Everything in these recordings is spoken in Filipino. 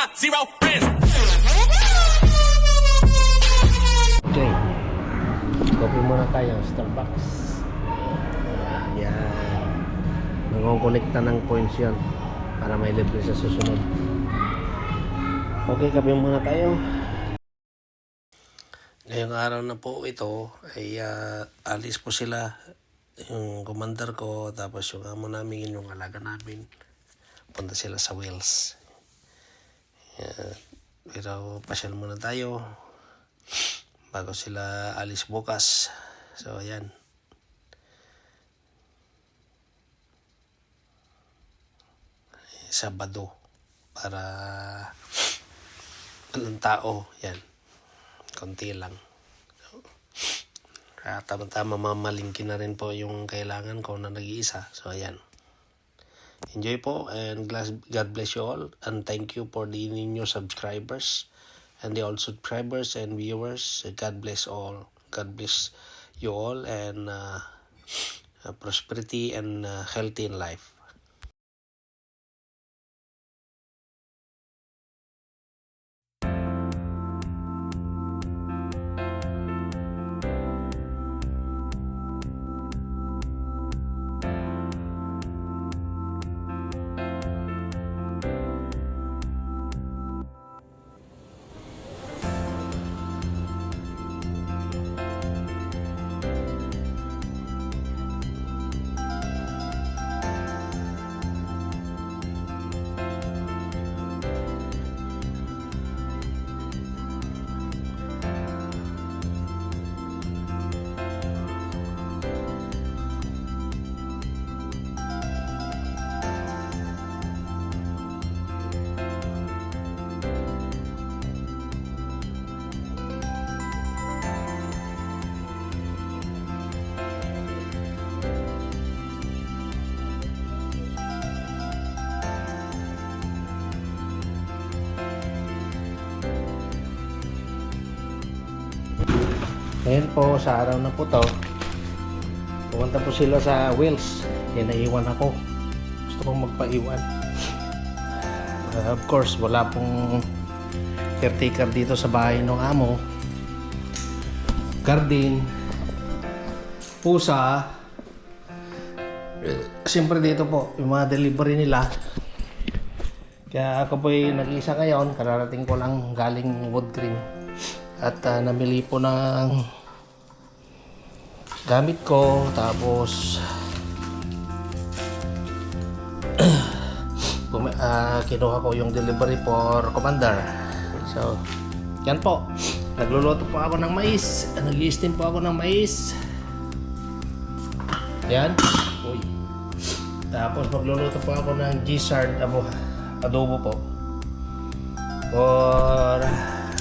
got zero friends. Okay. Copy muna tayo, Starbucks. Ayan. Nangongonekta ng points yun para may libre sa susunod. Okay, kape muna tayo. Ngayong araw na po ito ay ah, alis po sila yung commander ko tapos yung amo namin yung alaga namin punta sila sa Wales. Ayan. Pero pasyal muna tayo bago sila alis bukas. So, ayan. Sabado para walang tao. Yan. Konti lang. So, kaya tama-tama mamalingkin na rin po yung kailangan ko na nag-iisa. So, ayan. Enjoy po and God bless you all and thank you for the ninyo subscribers and the old subscribers and viewers. God bless all. God bless you all and uh, prosperity and uh, healthy in life. Ngayon po, sa araw na po to, pumunta po sila sa Wales. Kaya naiwan ako. Gusto kong magpaiwan. Uh, of course, wala pong caretaker dito sa bahay ng amo. Garden, pusa, Siyempre dito po, yung mga delivery nila. Kaya ako po nag-isa ngayon, kararating ko lang galing wood cream. At ah, namili po ng gamit ko, tapos ah, kinuha ko yung delivery for commander. So, yan po. Nagluluto po ako ng mais. Nag-steam po ako ng mais. Yan. Uy. Tapos magluluto po ako ng gizzard abo, adobo po. For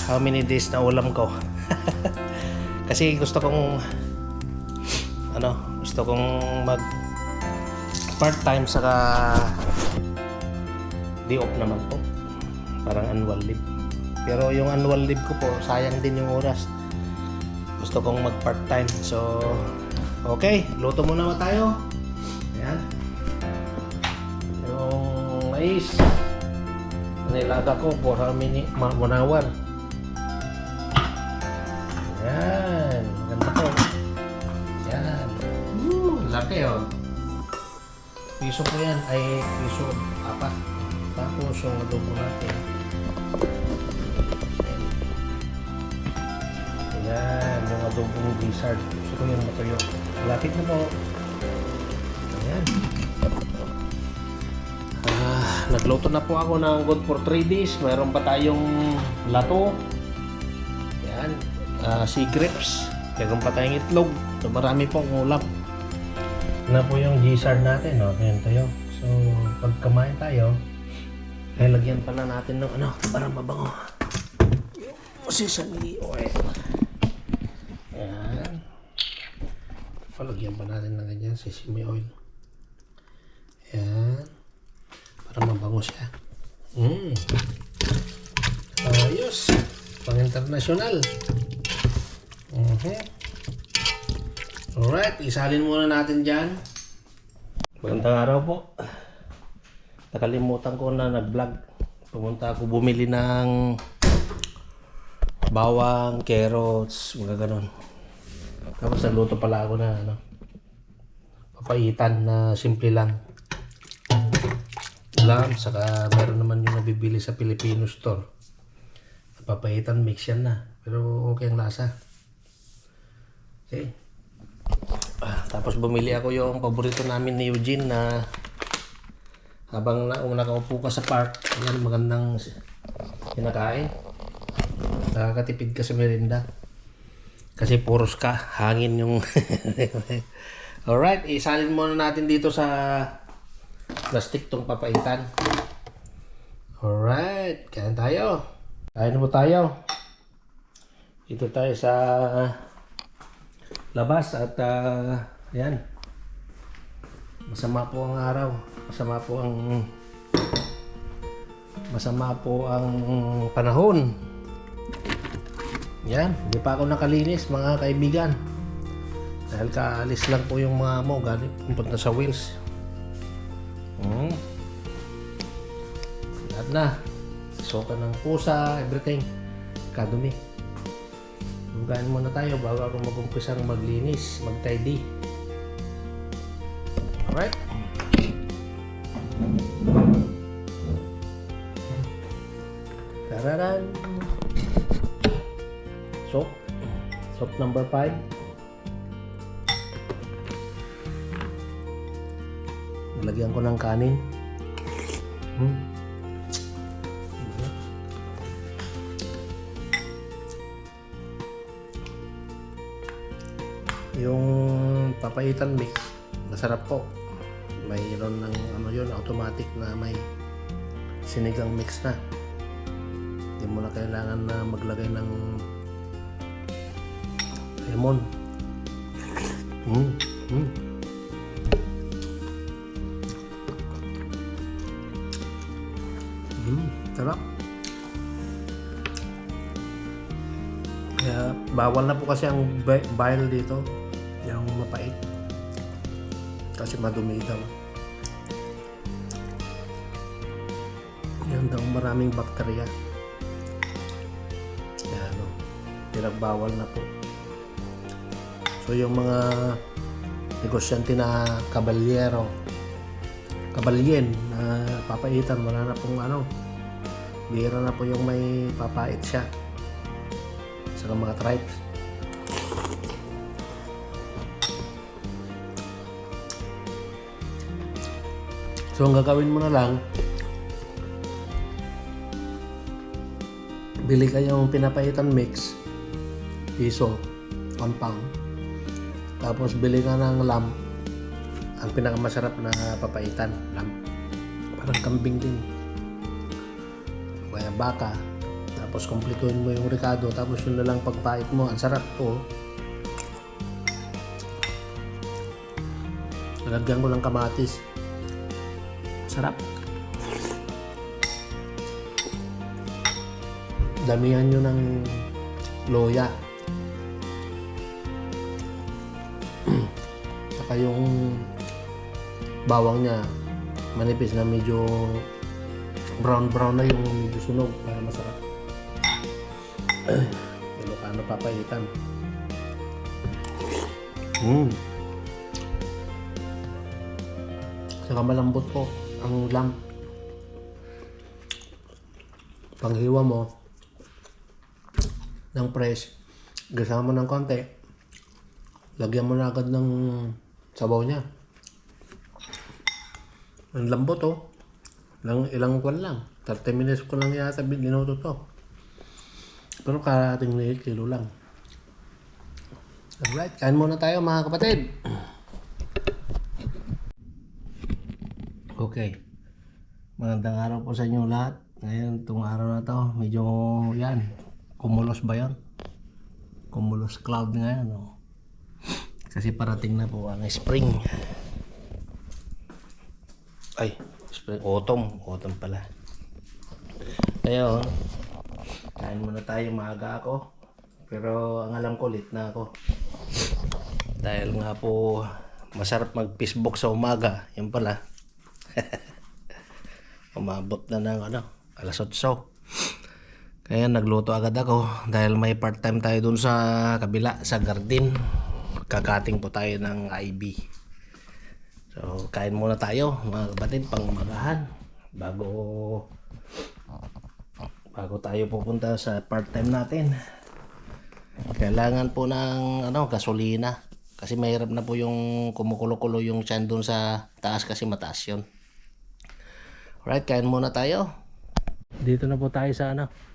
how many days na ulam ko. Kasi gusto kong ano, gusto kong mag part-time saka day off naman po. Parang annual leave. Pero yung annual leave ko po, sayang din yung oras. Gusto kong mag part-time. So, okay. Luto muna ba tayo? Ayan. Yung mais. Nilaga ko for how many? ma- One hour. Ayan. Oh. Piso po yan. Ay, piso apat. Tapos yung adobo natin. Ayan, yung adobong blizzard. Gusto ko yung matuyo. Lapit na po. Ayan. Ah, nagluto na po ako ng good for 3 days. Mayroon pa tayong lato. Ayan. Ah, sea grapes. Mayroon pa tayong itlog. So, marami pong ulap. Na po yung gizzard natin, no? Ayan tayo. So, pag kumain tayo, ay lagyan pa na natin ng ano, para mabango. Yung sesame oil. Ayan. Palagyan pa natin ng ganyan, sesame oil. Ayan. Para mabango siya. Mm. Ayos. Pang international. Mhm. Alright, isalin muna natin dyan. Magandang araw po. Nakalimutan ko na nag-vlog. pumunta ako bumili ng bawang, carrots, mga ganon. Tapos nagluto pala ako na ano, papaitan na simple lang. Ulam, saka meron naman yung nabibili sa Filipino store. Papaitan mix yan na. Pero okay ang lasa. Okay. Tapos bumili ako yung paborito namin ni Eugene na habang na, nakaupo ka sa park, yan magandang kinakain. Nakakatipid ka sa merinda. Kasi puros ka, hangin yung... Alright, isalin muna natin dito sa plastic tong papaitan. Alright, kain tayo. Kain po tayo. Dito tayo sa labas at ah, yan. Masama po ang araw. Masama po ang masama po ang panahon. Yan, hindi pa ako nakalinis mga kaibigan. Dahil kaalis lang po yung mga mo galing punta sa Wheels. Hmm. Lahat na. Soka ng pusa, everything. Kadumi. Hugain muna tayo bago ako mag-umpisang maglinis, mag-tidy. Alright. Tararan. Soap. Soap number 5. Nalagyan ko ng kanin. Hmm. Yung papaitan mix, masarap po. Mayroon ng ano yun, automatic na may sinigang mix na. Hindi mo na kailangan na maglagay ng lemon. Mm. Mm. Mm, sarap. Kaya bawal na po kasi ang bi- bile dito. Yung mapait. Kasi madumi daw. Maraming bakterya. Kaya ano, pinagbawal na po. So yung mga negosyante na kabalyero, kabalyen na papaitan, wala na pong ano, bira na po yung may papait siya sa mga tribes. So ang gagawin mo na lang, bili kayong pinapaitan mix, piso, 1 pound. Tapos bili ka ng lamb, ang pinakamasarap na papaitan, lamb. Parang kambing din. Kaya baka. Tapos kumplituhin mo yung ricado, tapos yun na lang pagpait mo. Ang sarap po. Nalagyan ko ng kamatis. Sarap. Damihan nyo ng loya. Saka yung bawang niya manipis na medyo brown brown na yung medyo sunog para masarap. Ilocano papaitan. Mm. Saka malambot po ang lamp. Panghiwa mo ng fresh, gasa mo ng konti, lagyan mo na agad ng sabaw niya. Ang lambot oh. Ilang, ilang kwan lang. 30 minutes ko lang yata binuto to. Pero karating na kilo lang. Alright, kain muna tayo mga kapatid. Okay. Magandang araw po sa inyo lahat. Ngayon, itong araw na to, medyo yan, kumulos ba yan? Kumulos cloud ngayon. Oh. Kasi parating na po ang spring. Ay, spring, autumn. Autumn pala. Kaya, oh, kain muna tayo, maaga ako. Pero ang alam ko, late na ako. Dahil nga po, masarap mag-Facebook sa umaga. Yan pala. Umabot na ng ano, alas 8. Kaya nagluto agad ako dahil may part-time tayo dun sa kabila, sa garden. Kakating po tayo ng IB. So, kain muna tayo mga kapatid pang umagahan bago bago tayo pupunta sa part-time natin. Kailangan po ng ano, gasolina. Kasi mahirap na po yung kumukulo-kulo yung tiyan dun sa taas kasi mataas yun. Alright, kain muna tayo. Dito na po tayo sa ano.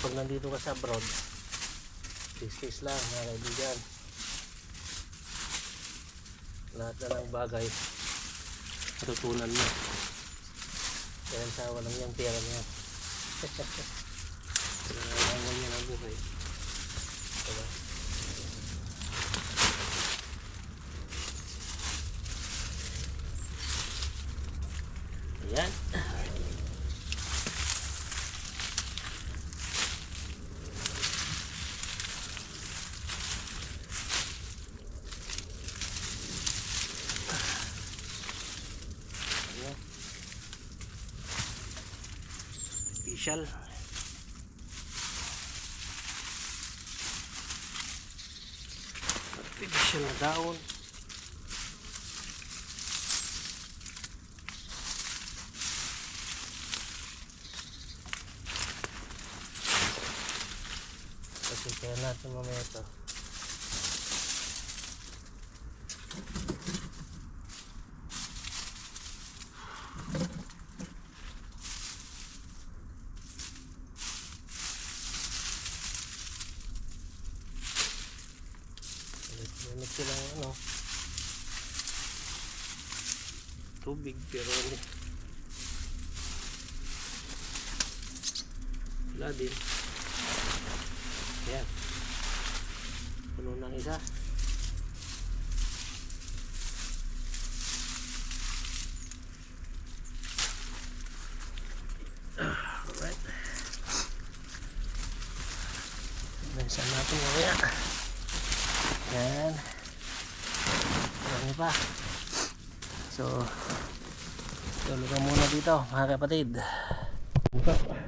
Pag nandito ka sa abroad, tis lang mga kaibigan. Lahat na ng bagay, matutunan mo. Kaya sa walang yung pera niya. Kailangan niya ng buhay. Diba? Ayan. Ayan. Official. Artificial na daon. Kasi kaya natin mamaya ito. Gamit sila ng ano. Tubig pero ano. Din. Ayan. Puno ng isa. Alright. Nasa natin mamaya. Yan. Marami pa. So, tulog muna dito, mga kapatid. Buka.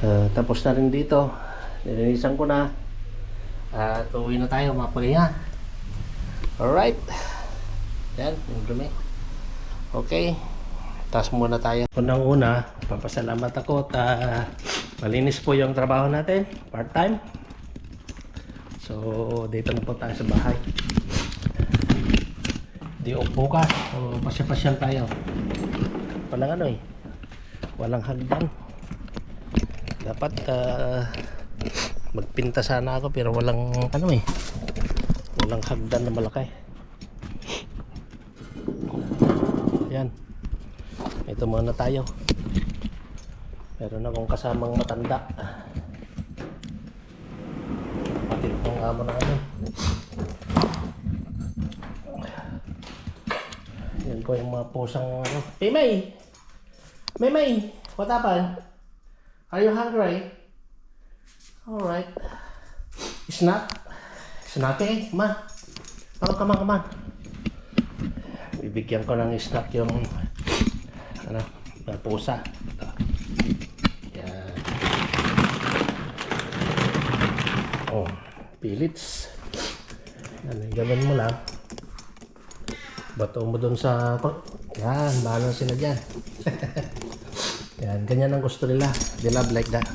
Ah, tapos na rin dito. Nilinisan ko na. At uwi na tayo, mapahinga. Alright. Yan, yung dumi. Okay. Taas muna tayo. Unang-una, papasalamat ako at ah, malinis po yung trabaho natin. Part-time. So, dito na po tayo sa bahay. Di bukas. So, pasya-pasyal tayo. Walang ano eh. Walang hagdan dapat ah, magpinta sana ako pero walang ano eh walang hagdan na malaki. Yan ito muna tayo. Meron akong kasamang matanda. Kapatid ng amo na ano yan po yung mga pusang ano. May May! May May! What happened? Are you hungry? Alright. Snack? Snacky? Come on. Oh, come on, come on. Bibigyan ko ng snack yung ano, pusa. Ito. Yan. Oh, pellets. Yan, ganun mo lang. Bato mo dun sa... Yan, bahala sila dyan. Yan, ganyan ang gusto nila. They love like that.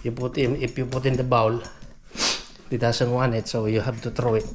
You put in, if you put in the bowl, it doesn't want it, so you have to throw it.